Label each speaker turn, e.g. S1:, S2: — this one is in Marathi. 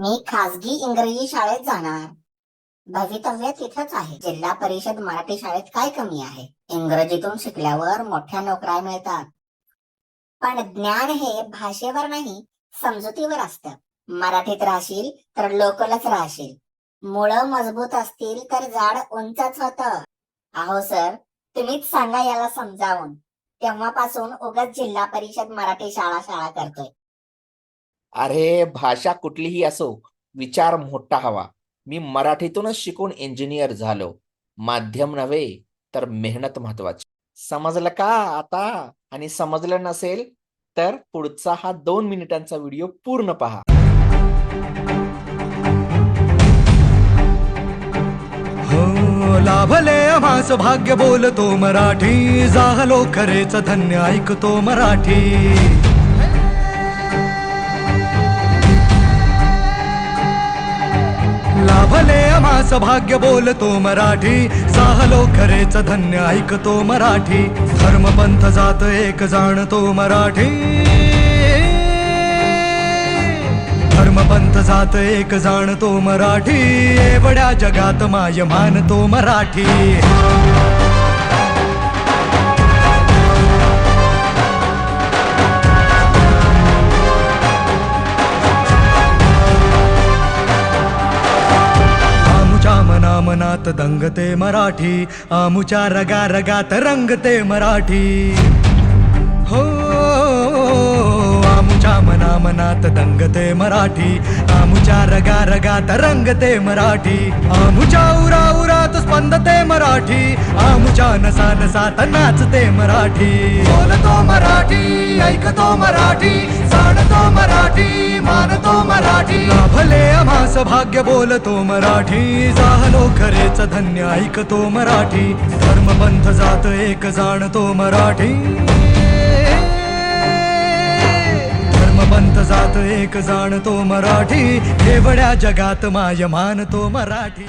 S1: मी खासगी इंग्रजी शाळेत जाणार. भवितव्य तिथंच आहे. जिल्हा परिषद मराठी शाळेत काय कमी आहे? इंग्रजीतून शिकल्यावर मोठ्या नोकऱ्या मिळतात. पण ज्ञान हे भाषेवर नाही समजुतीवर असतं. मराठीत राहशील तर लोकलच राहशील. मुळं मजबूत असतील तर झाड उंचच होत. अहो सर तुम्हीच सांगा याला समजावून. तेव्हापासून उगाच जिल्हा परिषद मराठी शाळा शाळा करतोय.
S2: अरे भाषा कुठलीही असो विचार मोठा हवा. मी मराठीतूनच शिकून इंजिनियर झालो. माध्यम नव्हे तर मेहनत महत्वाची. समजलं का आता? आणि समजलं नसेल तर पुढचा हा दोन मिनिटांचा व्हिडिओ पूर्ण पहा.
S3: हो लाभले आम्हास भाग्य बोलतो मराठी. झालो खरेच धन्य ऐकतो मराठी. लाभले भाग्य बोलतो मराठी. साहलो खरेच धन्य ऐकतो मराठी. धर्मपंथ जात एक जाणतो मराठी. धर्मपंथ जात एक जाणतो मराठी. एवढ्या जगात माय मानतो मराठी. मना दंगते मराठी. आमुच्या रगा रगात रंगते मराठी. हो आमुच्या मना मनात दंगते मराठी. आमुच्या रगा रगात रंगते मराठी. आमुच्या उरा उरात स्पंदते मराठी. आमुच्या नसा नसात नाचते मराठी. बोलतो मराठी ऐकतो मराठी. मराठी मानतो मराठी. भले आमास भाग्य बोलतो मराठी. जाहलो खरेच धन्य ऐकतो मराठी. धर्मपंथ जात एक जाणतो मराठी. धर्मपंथ जात एक जाणतो मराठी. केवड्या जगात माय मानतो मराठी.